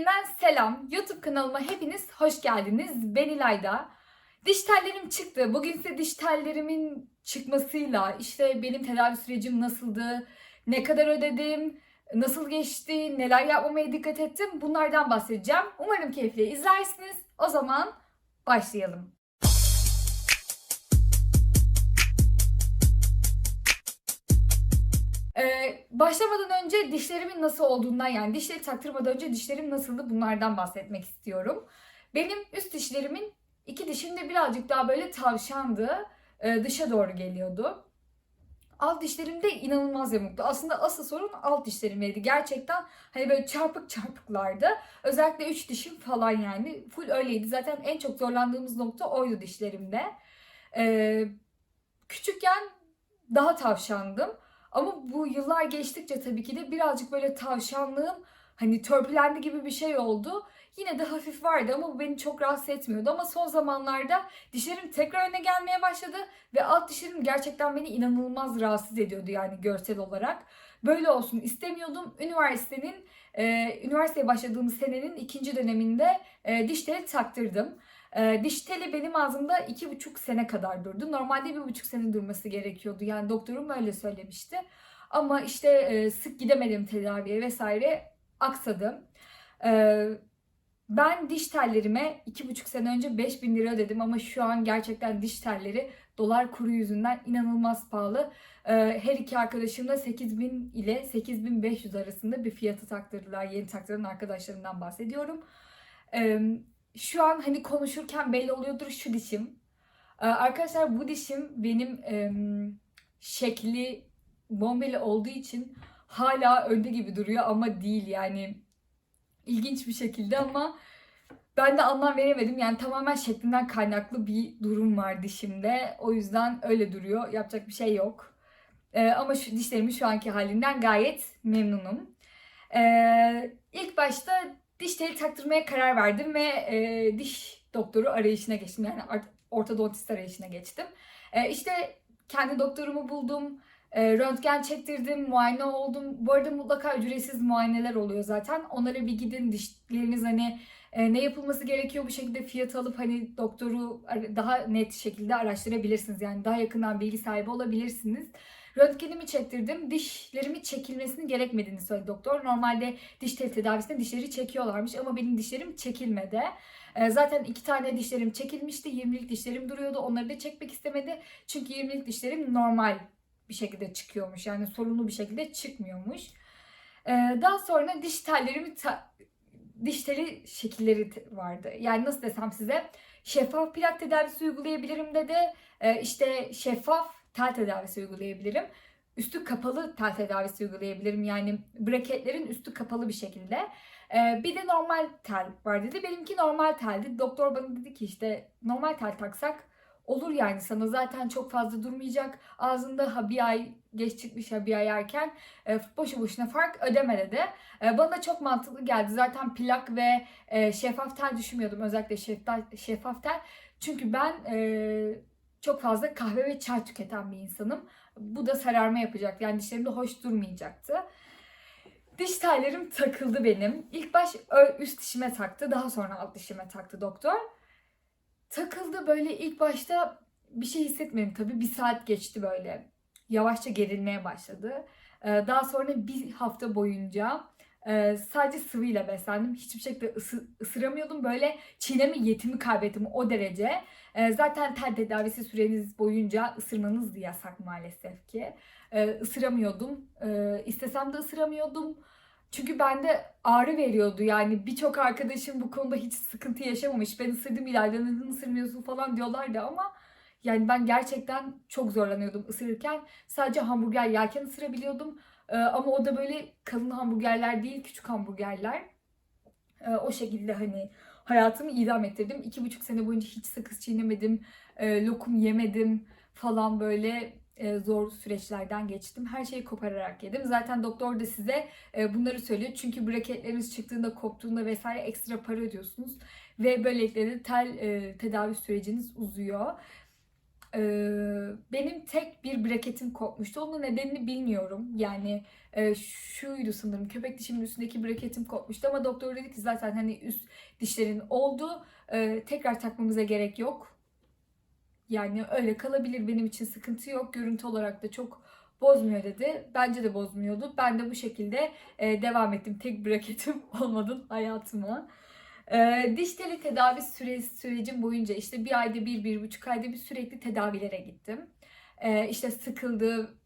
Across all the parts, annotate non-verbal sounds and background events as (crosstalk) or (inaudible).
yeniden selam. YouTube kanalıma hepiniz hoş geldiniz. Ben İlayda. Diş tellerim çıktı. Bugün size diş tellerimin çıkmasıyla işte benim tedavi sürecim nasıldı, ne kadar ödedim, nasıl geçti, neler yapmamaya dikkat ettim bunlardan bahsedeceğim. Umarım keyifle izlersiniz. O zaman başlayalım. Başlamadan önce dişlerimin nasıl olduğundan yani dişleri taktırmadan önce dişlerim nasıldı bunlardan bahsetmek istiyorum. Benim üst dişlerimin iki dişim de birazcık daha böyle tavşandı. Ee, dışa doğru geliyordu. Alt dişlerim de inanılmaz yamuktu. Aslında asıl sorun alt dişlerimdeydi. Gerçekten hani böyle çarpık çarpıklardı. Özellikle üç dişim falan yani. Full öyleydi. Zaten en çok zorlandığımız nokta oydu dişlerimde. Ee, küçükken daha tavşandım. Ama bu yıllar geçtikçe tabii ki de birazcık böyle tavşanlığım hani törpülendi gibi bir şey oldu. Yine de hafif vardı ama bu beni çok rahatsız etmiyordu. Ama son zamanlarda dişlerim tekrar öne gelmeye başladı ve alt dişlerim gerçekten beni inanılmaz rahatsız ediyordu yani görsel olarak. Böyle olsun istemiyordum. Üniversitenin, e, üniversiteye başladığım senenin ikinci döneminde e, diş taktırdım. E, diş teli benim ağzımda iki buçuk sene kadar durdu. Normalde bir buçuk sene durması gerekiyordu. Yani doktorum öyle söylemişti. Ama işte e, sık gidemedim tedaviye vesaire aksadı. E, ben diş tellerime iki buçuk sene önce 5000 lira ödedim ama şu an gerçekten diş telleri dolar kuru yüzünden inanılmaz pahalı. E, her iki arkadaşım da 8000 ile 8500 arasında bir fiyatı taktırdılar. Yeni taktıran arkadaşlarımdan bahsediyorum. E, şu an hani konuşurken belli oluyordur şu dişim. Ee, arkadaşlar bu dişim benim em, şekli bombeli olduğu için hala önde gibi duruyor ama değil yani ilginç bir şekilde ama ben de anlam veremedim. Yani tamamen şeklinden kaynaklı bir durum var dişimde. O yüzden öyle duruyor. Yapacak bir şey yok. Ee, ama şu dişlerimin şu anki halinden gayet memnunum. Ee, ilk başta diş teli taktırmaya karar verdim ve e, diş doktoru arayışına geçtim. Yani ortodontist arayışına geçtim. E, işte kendi doktorumu buldum. E, röntgen çektirdim, muayene oldum. Bu arada mutlaka ücretsiz muayeneler oluyor zaten. Onlara bir gidin dişleriniz hani e, ne yapılması gerekiyor bu şekilde fiyat alıp hani doktoru daha net şekilde araştırabilirsiniz. Yani daha yakından bilgi sahibi olabilirsiniz. Röntgenimi çektirdim. Dişlerimi çekilmesinin gerekmediğini söyledi doktor. Normalde diş teli tedavisinde dişleri çekiyorlarmış ama benim dişlerim çekilmedi. Ee, Zaten iki tane dişlerim çekilmişti. 20'lik dişlerim duruyordu. Onları da çekmek istemedi. Çünkü 20'lik dişlerim normal bir şekilde çıkıyormuş. Yani sorunlu bir şekilde çıkmıyormuş. Ee, Daha sonra diş tellerimi ta- diş teli şekilleri vardı. Yani nasıl desem size şeffaf plak tedavisi uygulayabilirim dedi. Ee, işte şeffaf tel tedavisi uygulayabilirim. Üstü kapalı tel tedavisi uygulayabilirim. Yani braketlerin üstü kapalı bir şekilde. Ee, bir de normal tel var dedi. Benimki normal teldi. Doktor bana dedi ki işte normal tel taksak olur yani sana zaten çok fazla durmayacak. Ağzında ha bir ay geç çıkmış ha bir ay erken e, boşu boşuna fark ödeme dedi. E, bana çok mantıklı geldi. Zaten plak ve e, şeffaf tel düşünmüyordum. Özellikle şeffaf, şeffaf tel. Çünkü ben e, çok fazla kahve ve çay tüketen bir insanım. Bu da sararma yapacaktı. Yani dişlerimde hoş durmayacaktı. Diş tellerim takıldı benim. İlk baş üst dişime taktı. Daha sonra alt dişime taktı doktor. Takıldı böyle ilk başta bir şey hissetmedim tabii. Bir saat geçti böyle. Yavaşça gerilmeye başladı. Ee, Daha sonra bir hafta boyunca e, sadece sıvıyla beslendim. Hiçbir şekilde ısı- ısıramıyordum. Böyle çiğneme yetimi kaybettim o derece. Ee, Zaten tel tedavisi süreniz boyunca ısırmanız yasak maalesef ki. Ee, ısıramıyordum. Ee, istesem de ısıramıyordum. Çünkü bende ağrı veriyordu. Yani birçok arkadaşım bu konuda hiç sıkıntı yaşamamış. Ben ısırdım ileride ısırmıyorsun falan diyorlardı ama yani ben gerçekten çok zorlanıyordum ısırırken. Sadece hamburger yerken ısırabiliyordum. Ee, ama o da böyle kalın hamburgerler değil, küçük hamburgerler. Ee, o şekilde hani hayatımı idam ettirdim. İki buçuk sene boyunca hiç sakız çiğnemedim, e, lokum yemedim falan böyle e, zor süreçlerden geçtim. Her şeyi kopararak yedim. Zaten doktor da size e, bunları söylüyor. Çünkü braketleriniz çıktığında, koptuğunda vesaire ekstra para ödüyorsunuz. Ve böylelikle de tel e, tedavi süreciniz uzuyor. Ee, benim tek bir braketim kopmuştu. Onun nedenini bilmiyorum. Yani e, şuydu sanırım köpek dişimin üstündeki braketim kopmuştu ama doktor dedi ki zaten hani üst dişlerin oldu. Ee, tekrar takmamıza gerek yok. Yani öyle kalabilir benim için sıkıntı yok. Görüntü olarak da çok bozmuyor dedi. Bence de bozmuyordu. Ben de bu şekilde e, devam ettim. Tek braketim (laughs) olmadan hayatıma. E, diş teli tedavi süresi, sürecim boyunca işte bir ayda bir, bir buçuk ayda bir sürekli tedavilere gittim. E, işte sıkıldı,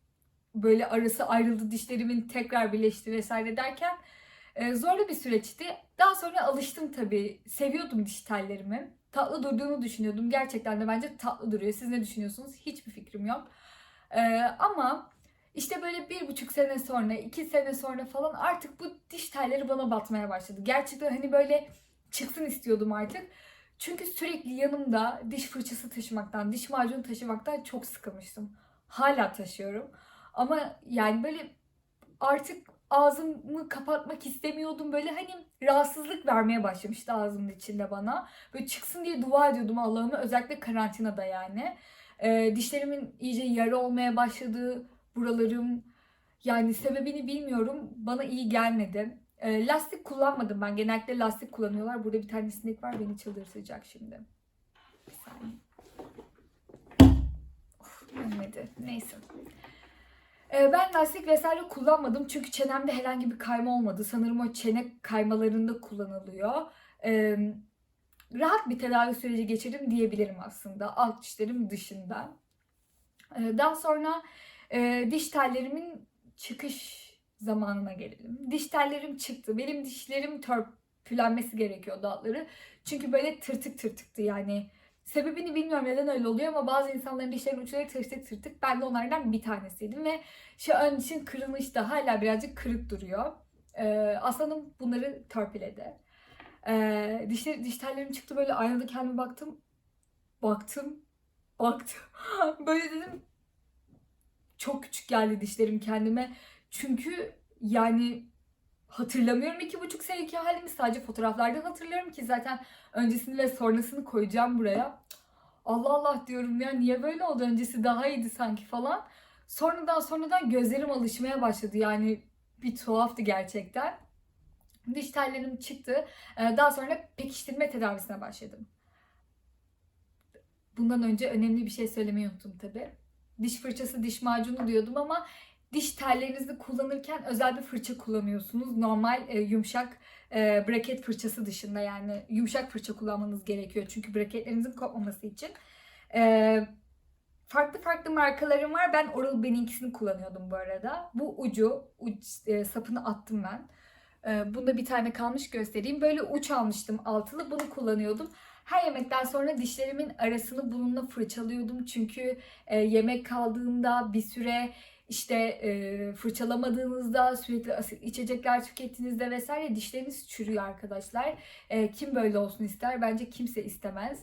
böyle arası ayrıldı dişlerimin tekrar birleşti vesaire derken e, zorlu bir süreçti. Daha sonra alıştım tabii. Seviyordum diş tellerimi. Tatlı durduğunu düşünüyordum. Gerçekten de bence tatlı duruyor. Siz ne düşünüyorsunuz? Hiçbir fikrim yok. E, ama işte böyle bir buçuk sene sonra, iki sene sonra falan artık bu diş telleri bana batmaya başladı. Gerçekten hani böyle çıksın istiyordum artık. Çünkü sürekli yanımda diş fırçası taşımaktan, diş macunu taşımaktan çok sıkılmıştım. Hala taşıyorum. Ama yani böyle artık ağzımı kapatmak istemiyordum. Böyle hani rahatsızlık vermeye başlamıştı ağzımın içinde bana. Böyle çıksın diye dua ediyordum Allah'ıma. Özellikle karantinada yani. Ee, dişlerimin iyice yara olmaya başladığı buralarım yani sebebini bilmiyorum. Bana iyi gelmedi. E, lastik kullanmadım ben. Genellikle lastik kullanıyorlar. Burada bir tane sinek var beni çıldırtacak şimdi. Bir saniye. Of, ölmedi. Neyse. E, ben lastik vesaire kullanmadım. Çünkü çenemde herhangi bir kayma olmadı. Sanırım o çene kaymalarında kullanılıyor. E, rahat bir tedavi süreci geçirdim diyebilirim aslında. Alt dişlerim dışında. Daha sonra e, diş tellerimin çıkış zamanına gelelim. Diş tellerim çıktı. Benim dişlerim törpülenmesi gerekiyor altları. Çünkü böyle tırtık tırtıktı yani. Sebebini bilmiyorum neden öyle oluyor ama bazı insanların dişlerinin uçları tırtık tırtık. Ben de onlardan bir tanesiydim ve şu ön dişin kırılmış da hala birazcık kırık duruyor. Ee, aslanım bunları törpüledi. Ee, dişler, diş tellerim çıktı böyle aynada kendime baktım. Baktım. Baktım. (laughs) böyle dedim çok küçük geldi dişlerim kendime. Çünkü yani hatırlamıyorum iki buçuk seneki halimi sadece fotoğraflardan hatırlıyorum ki zaten öncesini ve sonrasını koyacağım buraya. Allah Allah diyorum ya niye böyle oldu öncesi daha iyiydi sanki falan. Sonradan sonradan gözlerim alışmaya başladı yani bir tuhaftı gerçekten. Diş tellerim çıktı. Ee, Daha sonra pekiştirme tedavisine başladım. Bundan önce önemli bir şey söylemeyi unuttum tabii. Diş fırçası, diş macunu diyordum ama diş tellerinizi kullanırken özel bir fırça kullanıyorsunuz. Normal e, yumuşak e, braket fırçası dışında yani yumuşak fırça kullanmanız gerekiyor. Çünkü braketlerinizin kopmaması için. E, farklı farklı markalarım var. Ben Oral-B'ninkisini kullanıyordum bu arada. Bu ucu, uç, e, sapını attım ben. E, bunda bir tane kalmış göstereyim. Böyle uç almıştım altılı. Bunu kullanıyordum. Her yemekten sonra dişlerimin arasını bununla fırçalıyordum. Çünkü e, yemek kaldığında bir süre işte e, fırçalamadığınızda sürekli içecekler tükettiğinizde vesaire dişleriniz çürüyor arkadaşlar. E, kim böyle olsun ister? Bence kimse istemez.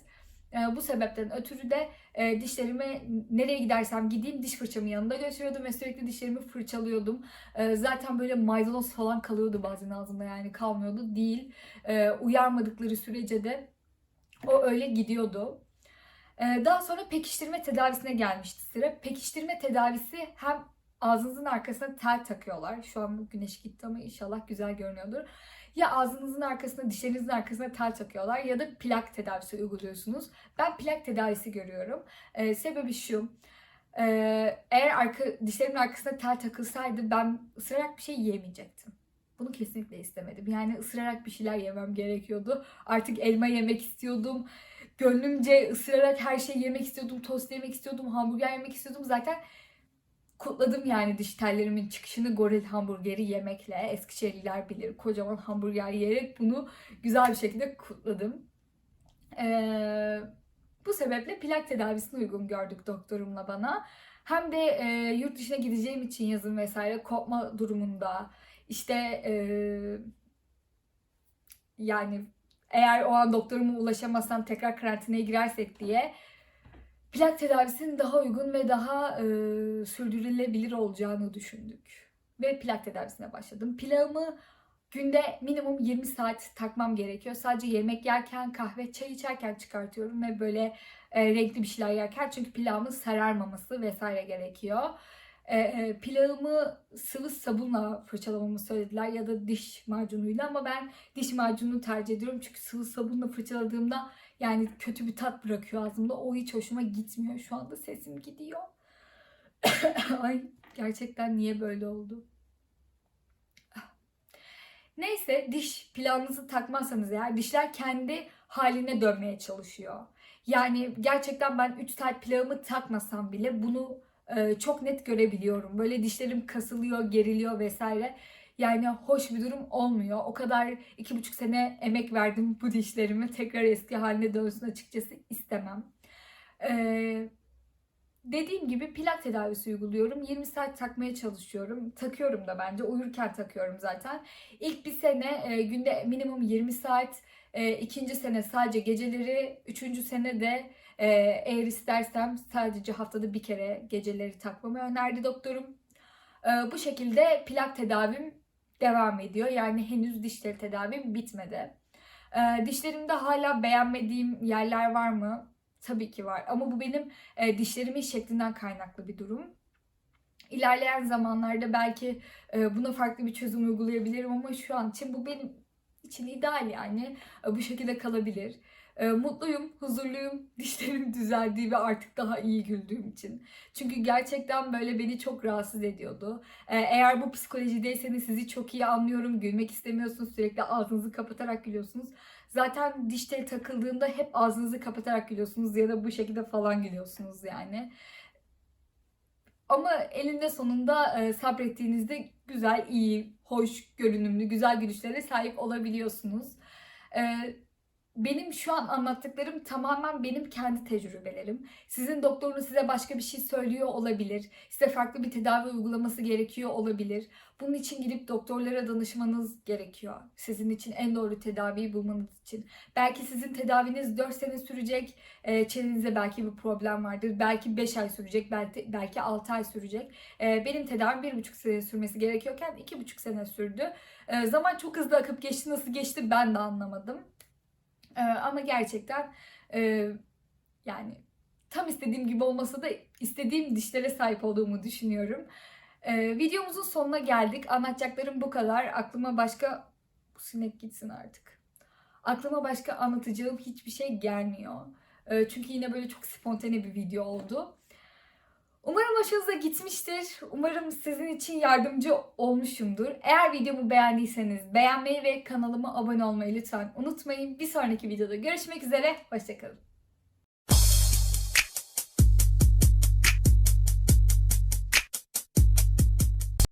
E, bu sebepten ötürü de e, dişlerimi nereye gidersem gideyim diş fırçamı yanında götürüyordum ve sürekli dişlerimi fırçalıyordum. E, zaten böyle maydanoz falan kalıyordu bazen ağzımda yani kalmıyordu değil. E, uyarmadıkları sürece de o öyle gidiyordu. Ee, Daha sonra pekiştirme tedavisine gelmişti sıra. Pekiştirme tedavisi hem ağzınızın arkasına tel takıyorlar. Şu an güneş gitti ama inşallah güzel görünüyordur. Ya ağzınızın arkasına, dişlerinizin arkasına tel takıyorlar ya da plak tedavisi uyguluyorsunuz. Ben plak tedavisi görüyorum. Ee, sebebi şu. Ee, eğer arka, dişlerimin arkasına tel takılsaydı ben ısırarak bir şey yiyemeyecektim. Bunu kesinlikle istemedim. Yani ısırarak bir şeyler yemem gerekiyordu. Artık elma yemek istiyordum gönlümce ısırarak her şeyi yemek istiyordum. Tost yemek istiyordum, hamburger yemek istiyordum. Zaten kutladım yani diş tellerimin çıkışını goril hamburgeri yemekle. Eskişehirliler bilir. Kocaman hamburger yiyerek bunu güzel bir şekilde kutladım. Ee, bu sebeple plak tedavisini uygun gördük doktorumla bana. Hem de e, yurt dışına gideceğim için yazın vesaire kopma durumunda işte e, yani eğer o an doktoruma ulaşamazsam tekrar karantinaya girersek diye plak tedavisinin daha uygun ve daha e, sürdürülebilir olacağını düşündük. Ve plak tedavisine başladım. Plağımı Günde minimum 20 saat takmam gerekiyor. Sadece yemek yerken, kahve, çay içerken çıkartıyorum ve böyle e, renkli bir şeyler yerken çünkü pilavımın sararmaması vesaire gerekiyor. E, e, sıvı sabunla fırçalamamı söylediler ya da diş macunuyla ama ben diş macununu tercih ediyorum çünkü sıvı sabunla fırçaladığımda yani kötü bir tat bırakıyor ağzımda. O hiç hoşuma gitmiyor. Şu anda sesim gidiyor. (coughs) Ay gerçekten niye böyle oldu? Neyse diş planınızı takmazsanız eğer dişler kendi haline dönmeye çalışıyor. Yani gerçekten ben 3 saat pilavımı takmasam bile bunu çok net görebiliyorum. Böyle dişlerim kasılıyor, geriliyor vesaire. Yani hoş bir durum olmuyor. O kadar iki buçuk sene emek verdim bu dişlerimi tekrar eski haline dönsün açıkçası istemem. Ee, dediğim gibi plak tedavisi uyguluyorum. 20 saat takmaya çalışıyorum. Takıyorum da bence. Uyurken takıyorum zaten. İlk bir sene e, günde minimum 20 saat. E, ikinci sene sadece geceleri. Üçüncü sene de e, eğer istersem sadece haftada bir kere geceleri takmamı önerdi doktorum. E, bu şekilde plak tedavim devam ediyor. Yani henüz dişleri tedavim bitmedi. E, dişlerimde hala beğenmediğim yerler var mı? Tabii ki var. Ama bu benim e, dişlerimin şeklinden kaynaklı bir durum. İlerleyen zamanlarda belki e, buna farklı bir çözüm uygulayabilirim ama şu an için bu benim için ideal yani. E, bu şekilde kalabilir. E, mutluyum, huzurluyum, (laughs) dişlerim düzeldiği ve artık daha iyi güldüğüm için. Çünkü gerçekten böyle beni çok rahatsız ediyordu. E, eğer bu psikolojideyseniz sizi çok iyi anlıyorum. Gülmek istemiyorsunuz, sürekli ağzınızı kapatarak gülüyorsunuz. Zaten diş takıldığında hep ağzınızı kapatarak gülüyorsunuz ya da bu şekilde falan gülüyorsunuz yani. Ama elinde sonunda e, sabrettiğinizde güzel, iyi, hoş görünümlü, güzel gülüşlere sahip olabiliyorsunuz. E, benim şu an anlattıklarım tamamen benim kendi tecrübelerim. Sizin doktorunuz size başka bir şey söylüyor olabilir. Size farklı bir tedavi uygulaması gerekiyor olabilir. Bunun için gidip doktorlara danışmanız gerekiyor. Sizin için en doğru tedaviyi bulmanız için. Belki sizin tedaviniz 4 sene sürecek. E, çenenizde belki bir problem vardır. Belki 5 ay sürecek. Belki, belki 6 ay sürecek. E, benim tedavim 1,5 sene sürmesi gerekiyorken 2,5 sene sürdü. E, zaman çok hızlı akıp geçti. Nasıl geçti ben de anlamadım. Ee, ama gerçekten e, yani tam istediğim gibi olmasa da istediğim dişlere sahip olduğumu düşünüyorum. Ee, videomuzun sonuna geldik. Anlatacaklarım bu kadar. Aklıma başka... Bu sinek gitsin artık. Aklıma başka anlatacağım hiçbir şey gelmiyor. Ee, çünkü yine böyle çok spontane bir video oldu. Umarım hoşunuza gitmiştir. Umarım sizin için yardımcı olmuşumdur. Eğer videomu beğendiyseniz beğenmeyi ve kanalıma abone olmayı lütfen unutmayın. Bir sonraki videoda görüşmek üzere. Hoşçakalın.